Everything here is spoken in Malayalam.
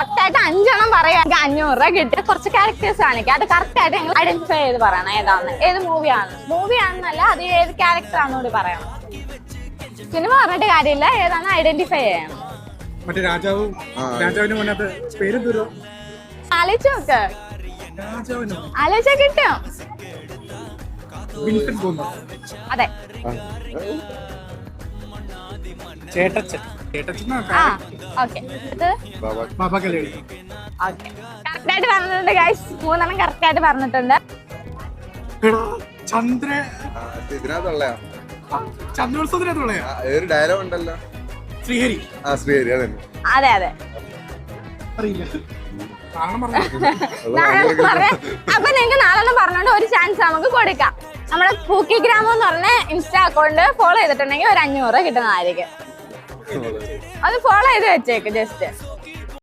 കറക്റ്റ് ആയിട്ട് അഞ്ചെണ്ണം എനിക്ക് അഞ്ഞൂറ് രൂപ കിട്ടിയ കുറച്ച് ക്യാരക്ടേഴ്സ് കാണിക്കുക അത് കറക്റ്റ് ആയിട്ട് നിങ്ങൾ ഐഡന്റിഫൈ ചെയ്ത് പറയണം. ഏതാണ് ഏത് മൂവിയാണ് മൂവിയാണെന്നല്ല അത് ഏത് ക്യാരക്ടർ ആണെന്നൂടി പറയണം. സിനിമ പറഞ്ഞിട്ട് കാര്യമില്ല. ഏതാണ്? ഐഡന്റിഫൈ ചെയ്യണം. മറ്റേ രാജാവും രാജാവിന് മുന്നത്ത് പേര് ദൂരം ആലോചിച്ച് നോക്ക്. കിട്ടും. അതെ. ചേട്ടച്ചൻ. ചേട്ടച്ചൻ ആ ഓക്കെ. ഇത് ബാബ കല്യാണി ഓക്കെ. കറക്റ്റ് ആയിട്ട് പറഞ്ഞിട്ടുണ്ട് ഗൈസ് മൂന്നെണ്ണം കറക്റ്റ് ആയിട്ട് പറഞ്ഞിട്ടുണ്ട്. എടാ, ചന്ദ്ര ഇതിനകത്തുള്ളയാ. ആ, ചന്ദ്രോത്സവത്തിനകത്തുള്ളയാ? ആ, ഒരു ഡയലോഗ് ഉണ്ടല്ലോ? ശ്രീഹരി. ആ ശ്രീഹരി അതന്നെ. അതെ അതെ. അറിയില്ല. കാരണം പറഞ്ഞു? നാലെണ്ണം പറഞ്ഞ്. അപ്പൊ നിങ്ങക്ക് നാലെണ്ണം പറഞ്ഞോണ്ട് ഒരു ചാൻസ് നമുക്ക് കൊടുക്കാം. നമ്മുടെ പൂക്കി ഗ്രാമം എന്ന് പറഞ്ഞ ഇൻസ്റ്റാ അക്കൗണ്ട് ഫോളോ ചെയ്തിട്ടുണ്ടെങ്കിൽ ഒരു അഞ്ഞൂറ് കിട്ടുന്നതായിരിക്കും. അത് ഫോളോ ചെയ്ത് വെച്ചേക്ക് ജസ്റ്റ്